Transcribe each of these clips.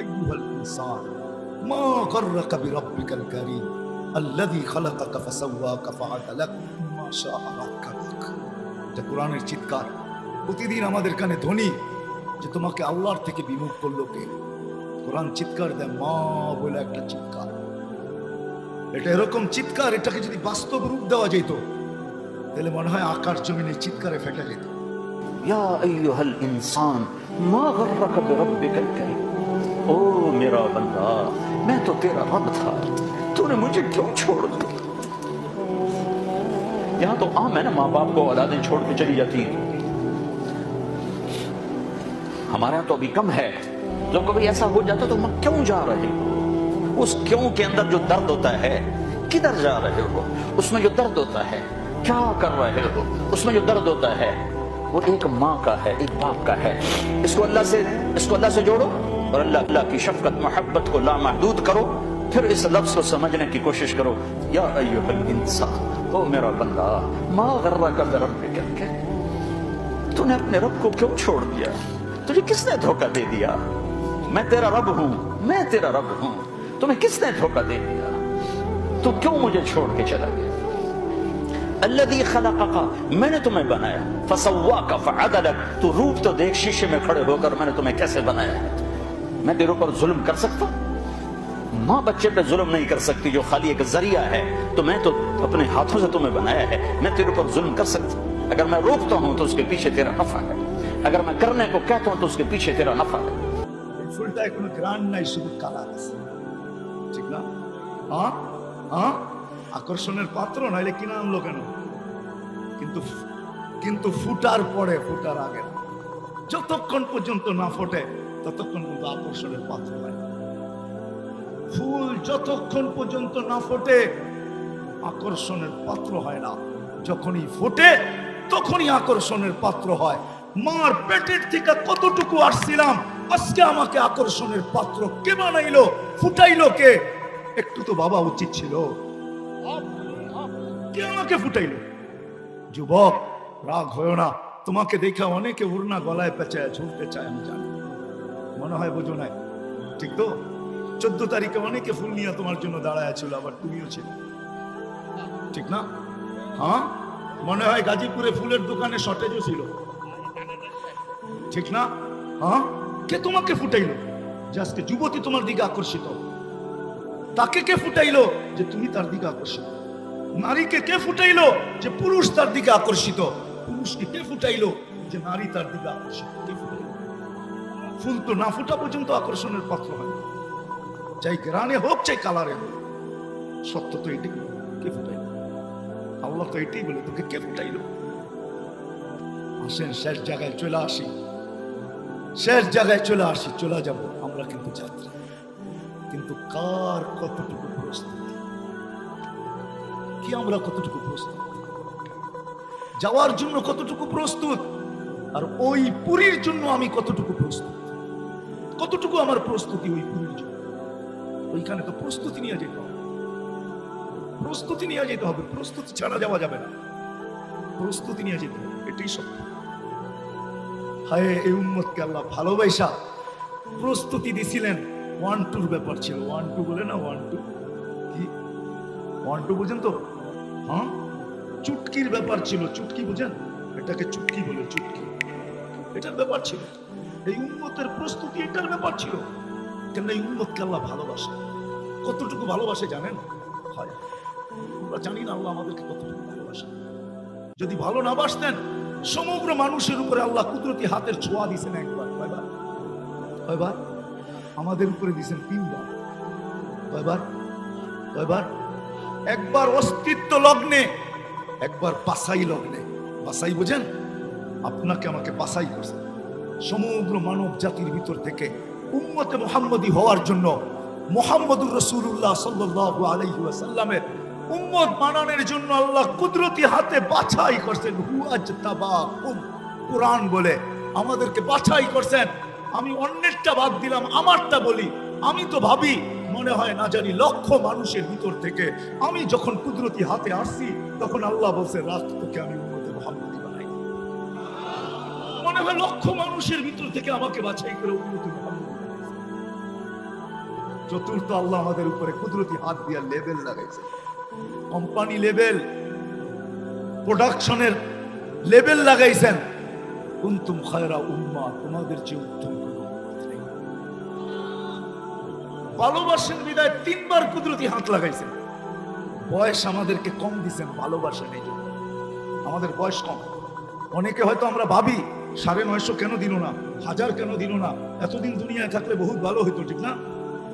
আইয়ুহাল ইনসান মা গাররাকা বিরাব্বিকাল কারীম আল্লাযী খালাকাকা ফাসাওয়াকা ফাআদালাক মা শাআ রাক্কাবাক এটা কোরআনের চিৎকার প্রতিদিন আমাদের কানে ধ্বনি, যে তোমাকে আল্লাহর থেকে বিমুখ করল কে? কোরআন চিৎকার দেয়, মা বলে একটা চিৎকার। এটা এরকম চিৎকার, এটাকে যদি বাস্তব রূপ দেওয়া যেত, তাহলে মনে হয় আকাশ জমিনের চিৎকারে ফেটে যেত। या میرا بندہ میں تو تیرا رب تھا تو نے مجھے کیوں چھوڑ دیا یہاں تو عام ہے نا ماں باپ کو اولادیں چھوڑ کے چلی جاتی ہیں ہمارا تو ابھی کم ہے جب کبھی ایسا ہو جاتا تو ہم کیوں جا رہے اس کیوں کے اندر جو درد ہوتا ہے کدھر جا رہے ہو اس میں جو درد ہوتا ہے کیا کر رہے ہو اس میں جو درد ہوتا ہے وہ ایک ماں کا ہے ایک باپ کا ہے اس کو اللہ سے اس کو اللہ سے جوڑو اور اللہ اللہ کی شفقت محبت کو لامحدود کرو، پھر اس لفظ کو سمجھنے کی کوشش کرو۔ یا ایوہ الانسان، او میرا بندہ، ما غرہ کا رب کر کے تو نے اپنے رب کو کیوں چھوڑ دیا؟ تجھے کس نے دھوکہ دے دیا؟ میں تیرا رب ہوں، میں تیرا رب ہوں، تمہیں کس نے دھوکہ دے دیا؟ تو کیوں مجھے چھوڑ کے چلا گیا؟ الذي خلقك میں نے تمہیں بنایا۔ فسواك فعدلك تو روپ تو دیکھ، شیشے میں کھڑے ہو کر میں نے تمہیں کیسے بنایا ہے؟ میں تیروں پر ظلم کر سکتا ماں بچے پر ظلم نہیں کر سکتی جو خالی ایک ذریعہ ہے، تو میں تو اپنے ہاتھوں سے تمہیں بنایا ہے، میں تیرے پر ظلم کر سکتا اگر میں روکتا ہوں تو اس کے پیچھے تیرا نفع ہے۔ اگر میں کرنے کو کہتا ہوں تو اس کے پیچھے تیرا نفع ہے۔ fultaikunen grannäisyyden kalarassa. ঠিক না আকর্ষণের পাত্র নাইলে কিনা আনলো কেন কিন্তু কিন্তু ফুটার পরে ফুটার আগে যতক্ষণ পর্যন্ত না ফোটে ততক্ষণ পর্যন্ত আকর্ষণের পাত্র হয় ফুল যতক্ষণ পর্যন্ত না ফোটে, আকর্ষণের পাত্র হয় না। যখনই ফোটে, তখনই আকর্ষণের পাত্র হয়। মার পেটের থেকে কতটুকু আসছিলাম, আজকে আমাকে আকর্ষণের পাত্র কে বানাইলো, ফুটাইলো কে? একটু তো বাবা উচিত ছিল। কে আমাকে ফুটাইলো? যুবক, রাগ হয় না। তোমাকে দেখে অনেকে উড়না গলায় পেঁচায় ঝুলতে চায়, আমি জানি। মনে হয় বুঝো নাই। ঠিক তো? চোদ্দ তারিখে অনেকে ফুল নিয়ে তোমার জন্য দাঁড়ায় ছিল আবার তুমিও ছিল। ঠিক না? হ্যাঁ? মনে হয় গাজীপুরে ফুলের দোকানে শর্টেজও ছিল। ঠিক না? হ্যাঁ? কে তোমাকে ফুটাইলো? যে আজকে যুবতী তোমার দিকে আকর্ষিত। তাকে কে ফুটাইলো? যে তুমি তার দিকে আকর্ষিত। নারীকে কে ফুটাইলো? যে পুরুষ তার দিকে আকর্ষিত। পুরুষকে কে ফুটাইলো? যে নারী তার দিকে আকর্ষিত। কে ফুল তো না ফুটা পর্যন্ত আকর্ষণের পাত্র হয়। চাই গ্রানে হোক চাই কালারে হোক, সত্য তো এটাই। কে ফুটাইলো? আল্লাহ তো এটাই বলে, তোকে কে ফুটাইলো? আসেন, শেষ জায়গায় চলে আসি। শেষ জায়গায় চলে আসি, চলে যাব আমরা কিন্তু যাত্রী। কিন্তু কার কতটুকু প্রস্তুতি? কি আমরা কতটুকু প্রস্তুত? যাওয়ার জন্য কতটুকু প্রস্তুত? আর ওই পুরীর জন্য আমি কতটুকু প্রস্তুত? কতটুকু আমার প্রস্তুতি ওই পুরীর জন্য ওইখানে তো প্রস্তুতি নিয়ে যেতে হবে। প্রস্তুতি নিয়ে যেতে হবে। প্রস্তুতি ছাড়া যাওয়া যাবে না। প্রস্তুতি নিয়ে যেতে হবে। এটাই সত্য। হায়, এই উম্মতকে আল্লাহ ভালোবাসা প্রস্তুতি দিছিলেন। ওয়ান টুর ব্যাপার ছিল। ওয়ান টু বলে না ওয়ান টু কি? ওয়ান টু বুঝেন তো? হ্যাঁ? চুটকির ব্যাপার ছিল। চুটকি বুঝেন? এটাকে চুটকি বলে, চুটকি। এটার ব্যাপার ছিল। এই উন্মতের প্রস্তুতি এটার ব্যাপার ছিল। কেন এই উন্মতকে আল্লাহ ভালোবাসে। কতটুকু ভালোবাসে জানেন? হয়। আমরা জানি না আল্লাহ আমাদেরকে কতটুকু ভালোবাসে যদি ভালো না বাসতেন, সমগ্র মানুষের উপরে আল্লাহ কুদরতি হাতের ছোঁয়া দিছেন একবার। কয়বার? কয়বার? আমাদের উপরে দিছেন তিনবার। কয়বার? কয়বার? একবার অস্তিত্ব লগ্নে, একবার বাসাই লগ্নে। বাসাই বুঝেন? আপনাকে আমাকে বাসাই করছেন সমগ্র মানব জাতির ভিতর থেকে উম্মতে মোহাম্মদী হওয়ার জন্য মোহাম্মদুর রসুল্লাহ সাল্লাল্লাহু আলাইহি উম্মত বানানোর জন্য আল্লাহ কুদরতি হাতে বাছাই করছেন। হুয়াজ তাবাকুম কোরআন বলে আমাদেরকে বাছাই করছেন। আমি অন্যেরটা বাদ দিলাম, আমারটা বলি। আমি তো ভাবি, মনে হয় না জানি লক্ষ মানুষের ভিতর থেকে আমি যখন কুদরতি হাতে আসছি, তখন আল্লাহ বলছে রাত তোকে আমি লক্ষ মানুষের ভিতর থেকে আমাকে বাছাই করে চতুর্থ আল্লাহ আমাদের উপরে কুদরতি হাত দিয়া লাগাইছে। কোম্পানি প্রোডাকশনের লাগাইছেন। কুন্তুম খায়রা উম্মা, তোমাদের চেয়ে উত্তম। ভালোবাসেন বিদায় তিনবার কুদরতি হাত লাগাইছেন। বয়স আমাদেরকে কম দিছেন ভালোবাসেন এই জন্য আমাদের বয়স কম। অনেকে হয়তো আমরা ভাবি সাড়ে নয়শো কেন দিল না? হাজার কেন দিল না? এতদিন দুনিয়ায় থাকলে বহুত ভালো হইতো, ঠিক না?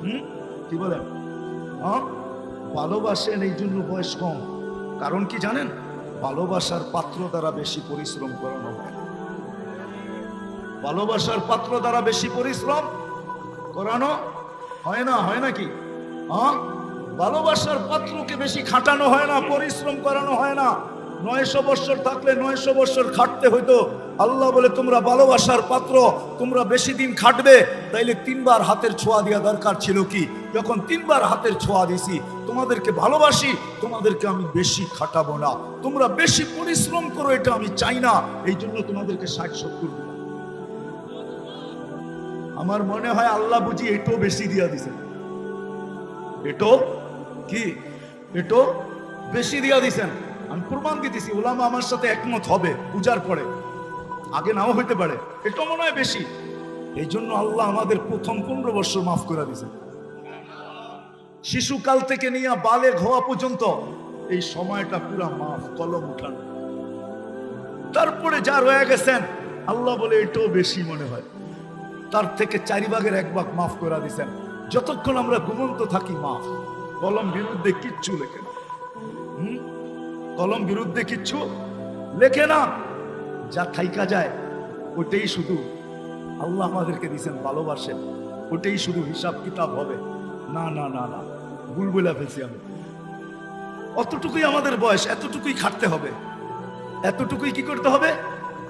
হুম? কি বলেন? ভালোবাসেন এই জন্য বয়স কম। কারণ কি জানেন? ভালোবাসার পাত্র দ্বারা বেশি পরিশ্রম করানো হয়। ভালোবাসার পাত্র দ্বারা বেশি পরিশ্রম করানো হয় না, হয় নাকি হ্যাঁ ভালোবাসার পাত্রকে বেশি খাটানো হয় না, পরিশ্রম করানো হয় না। নয়শো বৎসর থাকলে নয়শো বৎসর খাটতে হইতো। আল্লাহ বলে, তোমরা ভালোবাসার পাত্র, তোমরা বেশি দিন খাটবে। তাইলে তিনবার হাতের ছোঁয়া দেওয়া দরকার ছিল কি? যখন তিনবার হাতের ছোঁয়া দিছি, তোমাদেরকে ভালোবাসি, তোমাদেরকে আমি বেশি খাটাবো না। তোমরা বেশি পরিশ্রম করো, এটা আমি চাই না। এই জন্য তোমাদেরকে ষাট, সত্তর আমার মনে হয় আল্লাহ বুঝি এটো বেশি দিয়া দিছে। এটো? কি? এটো? বেশি দিয়া দিছেন? আমি প্রমাণ দিতেছি ওলামা আমার সাথে একমত হবে পূজার পরে। আগে নাও হইতে পারে, এটা মনে হয় বেশি। এই জন্য আল্লাহ আমাদের প্রথম পনেরো বছর মাফ করে দিয়েছেন। শিশুকাল থেকে নিয়ে বালে হওয়া পর্যন্ত এই সময়টা পুরা মাফ, কলম উঠানো। তারপরে যা রয়ে গেছেন, আল্লাহ বলে এটাও বেশি মনে হয়। তার থেকে চারি ভাগের এক ভাগ মাফ করে দিয়েছেন। যতক্ষণ আমরা ঘুমন্ত থাকি, মাফ। কলম বিরুদ্ধে কিচ্ছু লেখে না। হুম? কলম বিরুদ্ধে কিচ্ছু লেখে না। যা থাইকা যায় ওটাই শুধু আল্লাহ আমাদেরকে দিছেন ভালোবাসেন ওটাই শুধু হিসাব কিতাব হবে। না না না না, ভুল বলে ফেলছি আমি। অতটুকুই আমাদের বয়স, এতটুকুই খাটতে হবে। এতটুকুই কি করতে হবে?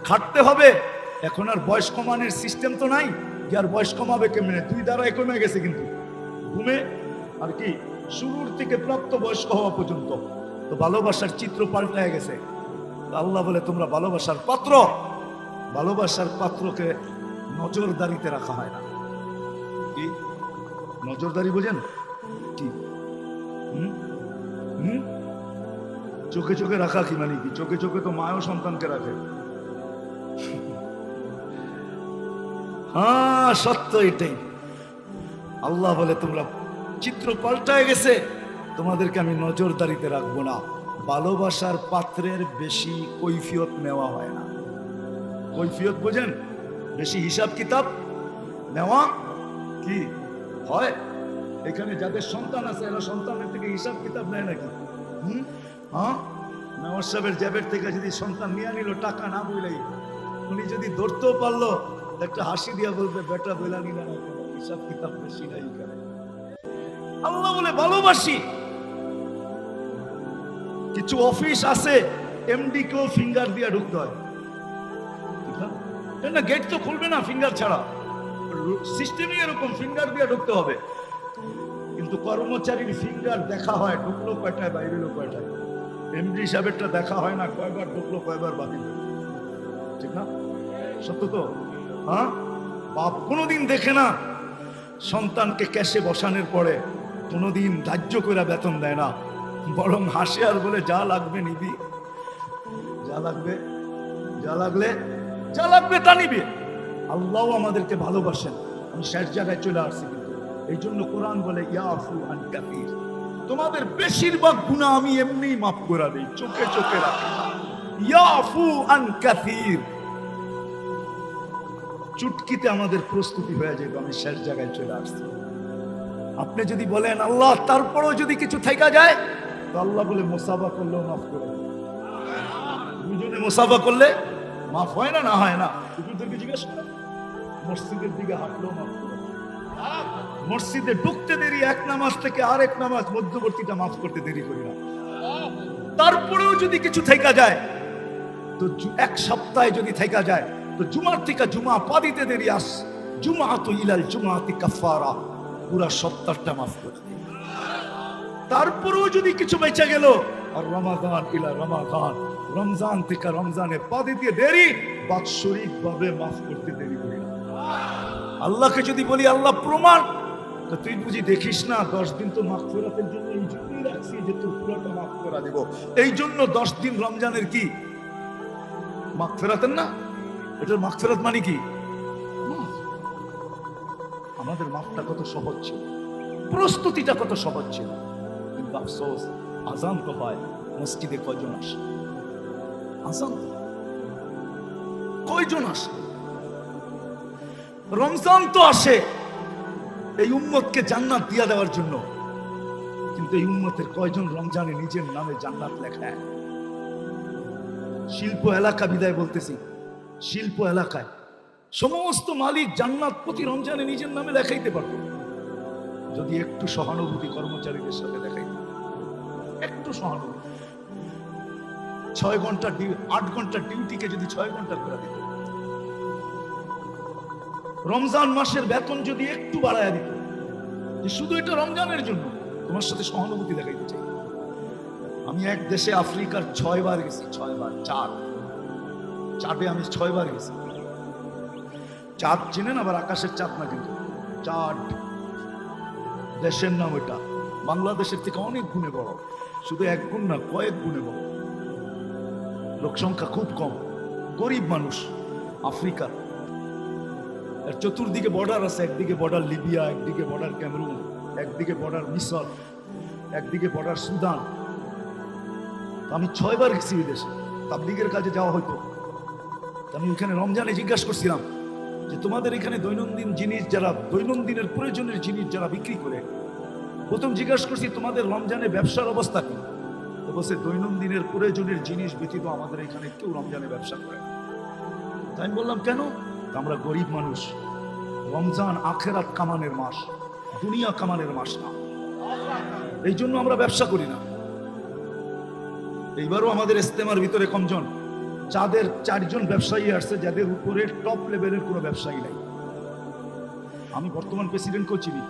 খাটতে হবে। এখন আর বয়স কমানোর সিস্টেম তো নাই। যে আর বয়স কমাবে কেমনে? দুই দ্বারা কমে গেছে কিন্তু। ঘুমে আর কি শুরুর থেকে প্রাপ্ত বয়স্ক হওয়া পর্যন্ত। তো ভালোবাসার চিত্র পাল্টায় গেছে। আল্লাহ বলে, তোমরা ভালোবাসার পাত্র। ভালোবাসার পাত্রকে নজরদারিতে রাখা হয় না। কি? নজরদারি বোঝেন? কি? চোখে চোখে রাখা কি মানে কি? চোখে চোখে তো মায়ও সন্তানকে রাখে। হ্যাঁ সত্য এটাই। আল্লাহ বলে, তোমরা চিত্র পাল্টায় গেছে। তোমাদেরকে আমি নজরদারিতে রাখব না। ভালোবাসার পাত্রের বেশি কৈফিয়ত নেওয়া হয় না। কৈফিয়ত বোঝেন? বেশি হিসাব কিতাব নেওয়া কি হয়? এখানে যাদের সন্তান আছে, এরা সন্তানের থেকে হিসাব কিতাব নেয় নাকি? হুম? হ্যাঁ? মেওয়ার সাহেবের জ্যাবের থেকে যদি সন্তান নিয়ে নিল, টাকা না বইলেই। উনি যদি ধরতেও পারল, একটা হাসি দিয়া বলবে, বেটা, বইলা নিলাম, হিসাব কিতাব বেশি নাই আল্লাহ বলে, ভালোবাসি। কিছু অফিস আছে এমডি কেও ফিঙ্গার দিয়ে ঢুকতে হয়। না? গেট তো খুলবে না ফিঙ্গার ছাড়া। সিস্টেমই এরকম ফিঙ্গার দিয়ে ঢুকতে হবে। কিন্তু কর্মচারীর ফিঙ্গার দেখা হয়, ঢুকলো কয়টায় বাইরে এলো কয়টায় এমডি সাহেবেরটা দেখা হয় না, কয়বার ঢুকলো, কয়বার বাকি হলো। ঠিক না? সত্য তো? হ্যাঁ? বাপ কোনোদিন দেখে না, সন্তানকে ক্যাশে বসানোর পরে কোনোদিন ধার্য করে বেতন দেয় না। বরং হাসে আর বলে, যা লাগবে নিবি। যা লাগবে, যা লাগলে, যা লাগবে তা নিবি। আল্লাহ আমাদেরকে ভালোবাসেন। আমি শেষ জায়গায় চলে আসছি কিন্তু। এই জন্য কোরআন বলে ইয়াফু আন কাফির তোমাদের বেশিরভাগ গুণা আমি এমনি মাফ করে দিই, চোখে চোখে রাখি। ইয়াফু আন কাফির চুটকিতে আমাদের প্রস্তুতি হয়ে যাবে, আমি শেষ জায়গায় চলে আসছি। আপনি যদি বলেন, আল্লাহ, তারপরেও যদি কিছু থেকে যায় আল্লাহ বলে, মোসাফা করলেও মাফ করে। দুজনে মোসাফা করলে মাফ হয় না না হয় না? হুজুরদেরকে জিজ্ঞেস করো। মসজিদের দিকে হাঁটলেও মাফ করে মসজিদে ঢুকতে দেরি, এক নামাজ থেকে আরেক নামাজ মধ্যবর্তীটা মাফ করতে দেরি করি না। তারপরেও যদি কিছু থেকে যায়, তো এক সপ্তাহে যদি থেকে যায়, তো জুমার থেকে জুমা পা দিতে দেরি, আস। জুমা তো ইলাল জুমা জুমাতি কাফারা পুরা সপ্তাহটা মাফ করে দেয় তারপরেও যদি কিছু বেঁচে গেল, আর রমাদান ইলা রমাদান, রমজান থেকে রমজানে পা দিতে দেরি বাৎসরিক ভাবে মাফ করতে দেরি করি আল্লাহকে যদি বলি, আল্লাহ, প্রমাণ। তো তুই বুঝি দেখিস না, দশ দিন তো মাফ ফেরাতের জন্য এই জন্যই রাখছি যে তোর পুরোটা মাফ করা দেব। এই জন্য দশ দিন রমজানের কি? মাফ ফেরাতেন না? এটার মাফ ফেরাত মানে কি। আমাদের মাফটা কত সহজ ছিল। প্রস্তুতিটা কত সহজ ছিল। আফসোস আজান তো হয় মসজিদে কয়জন আসে? আজান কয়জন আসে? রমজান তো আসে। এই উম্মতকে জান্নাত দিয়া দেওয়ার জন্য। কিন্তু এই উম্মতের কয়জন রমজানে নিজের নামে জান্নাত লেখায় শিল্প এলাকা বিদায় বলতেছি। শিল্প এলাকায়। সমস্ত মালিক জান্নাত প্রতি রমজানে নিজের নামে লেখাইতে পারত। যদি একটু সহানুভূতি কর্মচারীদের সাথে দেখাইতে ছয় আট ডিউটিকে যদি ছয় করে দিত। রমজান মাসের বেতন যদি একটু বাড়ায় দিত, যে শুধু এটা রমজানের জন্য, তোমার সাথে সহানুভূতি দেখাইতে চাই। আমি এক দেশে আফ্রিকার ছয় বার গেছি, ছয় বার চাঁদ চাঁদে আমি ছয় বার গেছি। চাঁদ চিনেন আবার আকাশের চাঁদ না কিন্তু। চাঁদ। দেশের নাম এটা বাংলাদেশের থেকে অনেক গুণে বড়। শুধু এক গুণ না, কয়েক গুণে বড় লোক সংখ্যা খুব কম। গরিব মানুষ আফ্রিকার আর চতুর্দিকে বর্ডার আছে, একদিকে বর্ডার লিবিয়া, একদিকে বর্ডার ক্যামেরুন, একদিকে বর্ডার মিশর একদিকে বর্ডার সুদান। আমি ছয়বার গেছি বিদেশে তাবলিগের কাজে যাওয়া হতো আমি ওখানে রমজানে জিজ্ঞাসা করছিলাম যে, তোমাদের এখানে দৈনন্দিন জিনিস যারা, দৈনন্দিনের প্রয়োজনের জিনিস যারা বিক্রি করে প্রথম জিজ্ঞাসা করছি, তোমাদের রমজানে ব্যবসার অবস্থা কি? বলছে, দৈনন্দিনের প্রয়োজনের জিনিস ব্যতীত আমাদের এখানে কেউ রমজানে ব্যবসা করে তাই আমি বললাম, কেন? আমরা গরিব মানুষ। রমজান আখেরাত কামানের মাস, দুনিয়া কামানের মাস না। এই জন্য আমরা ব্যবসা করি না। এইবারও আমাদের ইস্তেমার ভিতরে কমজন, যাদের চারজন ব্যবসায়ী আসছে, যাদের উপরে টপ লেভেলের কোনো ব্যবসায়ী নাই। আমি বর্তমান প্রেসিডেন্টকেও চিনি।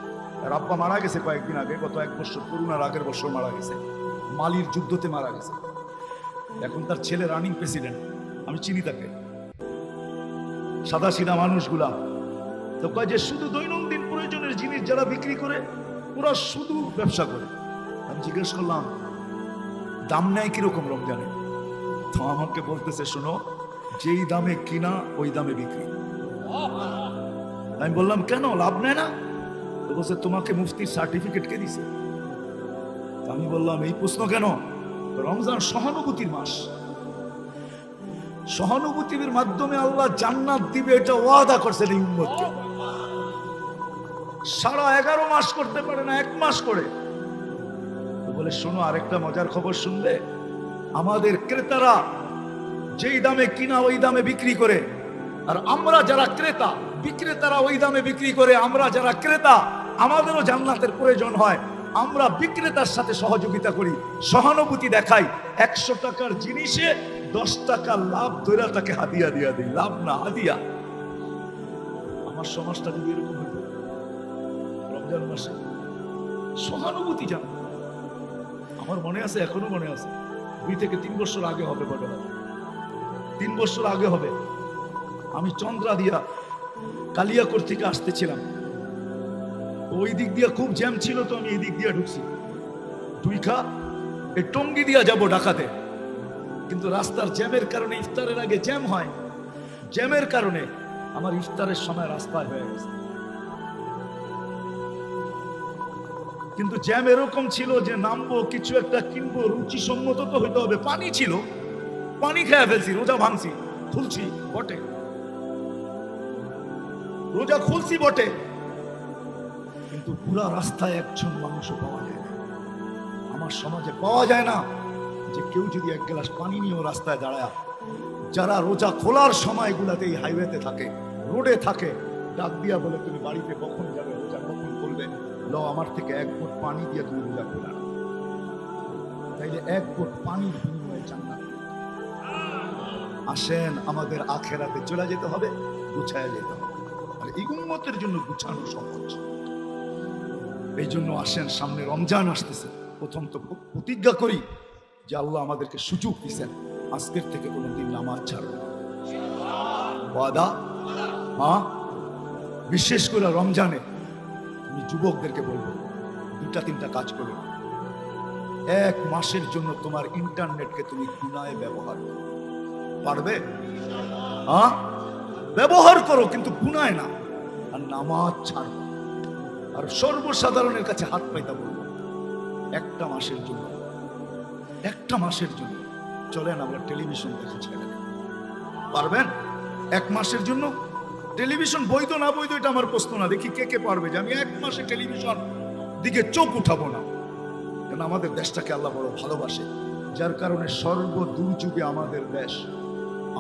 আর আব্বা মারা গেছে কয়েকদিন আগে, গত এক বছর করোনার আগের বছর মারা গেছে। মালির যুদ্ধতে মারা গেছে। এখন তার ছেলে রানিং প্রেসিডেন্ট, আমি চিনি তাকে। সাদা সিধা মানুষগুলা। তো কয় যে শুধু দৈনন্দিন প্রয়োজনের জিনিস যারা বিক্রি করে, ওরা শুধু ব্যবসা করে। আমি জিজ্ঞেস করলাম, দাম নেয় কীরকম রমজানে? তো আমাকে বলতেছে, শোনো, যেই দামে কিনা, ওই দামে বিক্রি। আমি বললাম, কেন? লাভ নেয় না? বলছে তোমাকে মুফতির সার্টিফিকেট কে দিছে। আমি বললাম, এই প্রশ্ন কেন? রমজান সহানুভূতির মাস। সহানুভূতির মাধ্যমে আল্লাহ জান্নাত দিবে, এটা ওয়াদা করছেন সারা এগারো মাস করতে পারে না, এক মাস করে। বলে, শোনো, আরেকটা মজার খবর শুনবে আমাদের ক্রেতারা যেই দামে কিনা, ওই দামে বিক্রি করে। আর আমরা যারা ক্রেতা বিক্রেতারা ওই দামে বিক্রি করে, আমরা যারা ক্রেতা, আমাদেরও জান্নাতের প্রয়োজন হয়। আমরা বিক্রেতার সাথে সহযোগিতা করি, সহানুভূতি দেখাই। একশো টাকার জিনিসে দশ টাকা লাভ ধরে তাকে হাদিয়া দিয়া দিই। লাভ না, হাদিয়া। আমার সমাজটা যদি এরকম হতো রমজান মাসে সহানুভূতি জান আমার মনে আছে, এখনও মনে আছে, দুই থেকে তিন বছর আগে হবে বড় তিন বছর আগে হবে। আমি চন্দ্রা দিয়া কালিয়াকোর থেকে আসতেছিলাম। ওই দিক দিয়ে খুব জ্যাম ছিল তো আমি এই দিক দিয়া ঢুকছি। দুই খা এই টঙ্গি দিয়া যাব ঢাকাতে। কিন্তু রাস্তার জ্যামের কারণে ইফতারের আগে জ্যাম হয়। জ্যামের কারণে আমার ইফতারের সময় রাস্তায় হয়ে গেছে। কিন্তু জ্যাম এরকম ছিল যে নামবো, কিছু একটা কিনবো রুচি সম্মত তো হইতে হবে। পানি ছিল, পানি খেয়ে ফেলছি, রোজা ভাঙছি, খুলছি, বটে। রোজা খুলছি বটে। কিন্তু পুরা রাস্তায় একজন মানুষ পাওয়া যায় না। আমার সমাজে পাওয়া যায় না যে কেউ যদি এক গ্লাস পানি নিয়েও রাস্তায় দাঁড়ায়। যারা রোজা খোলার সময়গুলাতে এই হাইওয়েতে থাকে, রোডে থাকে, ডাক দিয়া বলে, তুমি বাড়িতে কখন যাবে? রোজা কখন করবে ল আমার থেকে এক ফুট পানি দিয়ে তুমি রোজা খোলা। তাইলে এক ফুট জান্নাত। আসেন, আমাদের আখেরাতে চলে যেতে হবে, গুছায় যেতে হবে। এই উন্মতের জন্য গুছানো সহজ। এই জন্য আসেন, সামনে রমজান আসতেছে। প্রথম তো প্রতিজ্ঞা করি যে আল্লাহ আমাদেরকে সুযোগ দিচ্ছেন আজকের থেকে কোনোদিন নামাজ ছাড়বে। ওয়াদা হ্যাঁ বিশেষ করে রমজানে আমি যুবকদেরকে বলব, দুটা তিনটা কাজ করো। এক মাসের জন্য তোমার ইন্টারনেটকে তুমি গুনায় ব্যবহার করো। পারবে? হ্যাঁ? ব্যবহার করো, কিন্তু গুনায় না। নামাজ ছাড়ো। আর সর্বসাধারণের কাছে হাত পাইতা বলব একটা মাসের জন্য, একটা মাসের জন্য। চলেন আমরা টেলিভিশন দেখে ছেড়ে। পারবেন? এক মাসের জন্য? টেলিভিশন বৈধ না বৈধ এটা আমার প্রশ্ন না। দেখি কে কে পারবে যে আমি এক মাসে টেলিভিশন দিকে চোখ উঠাবো না। কেন আমাদের দেশটাকে আল্লাহ বড় ভালোবাসে। যার কারণে সর্ব দুর্যুগে আমাদের দেশ।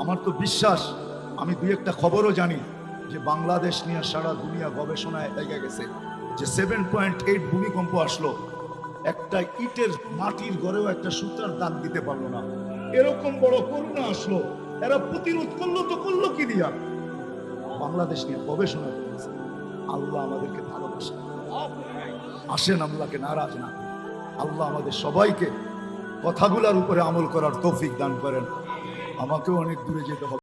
আমার তো বিশ্বাস, আমি দুই একটা খবরও জানি। যে বাংলাদেশ নিয়ে সারা দুনিয়া গবেষণায় এগিয়ে গেছে, যে সেভেন পয়েন্ট এইট ভূমিকম্প আসলো, একটা ইটের মাটির ঘরেও একটা সুতার দাগ দিতে পারল না। এরকম বড় করোনা আসলো, এরা প্রতিরোধ করল তো করল কি দিয়া? বাংলাদেশ নিয়ে গবেষণা করেছে আল্লাহ আমাদেরকে ভালোবাসে। আসেন, আল্লাহকে নারাজ না। আল্লাহ আমাদের সবাইকে কথাগুলোর উপরে আমল করার তৌফিক দান করেন। আমাকেও অনেক দূরে যেতে হবে।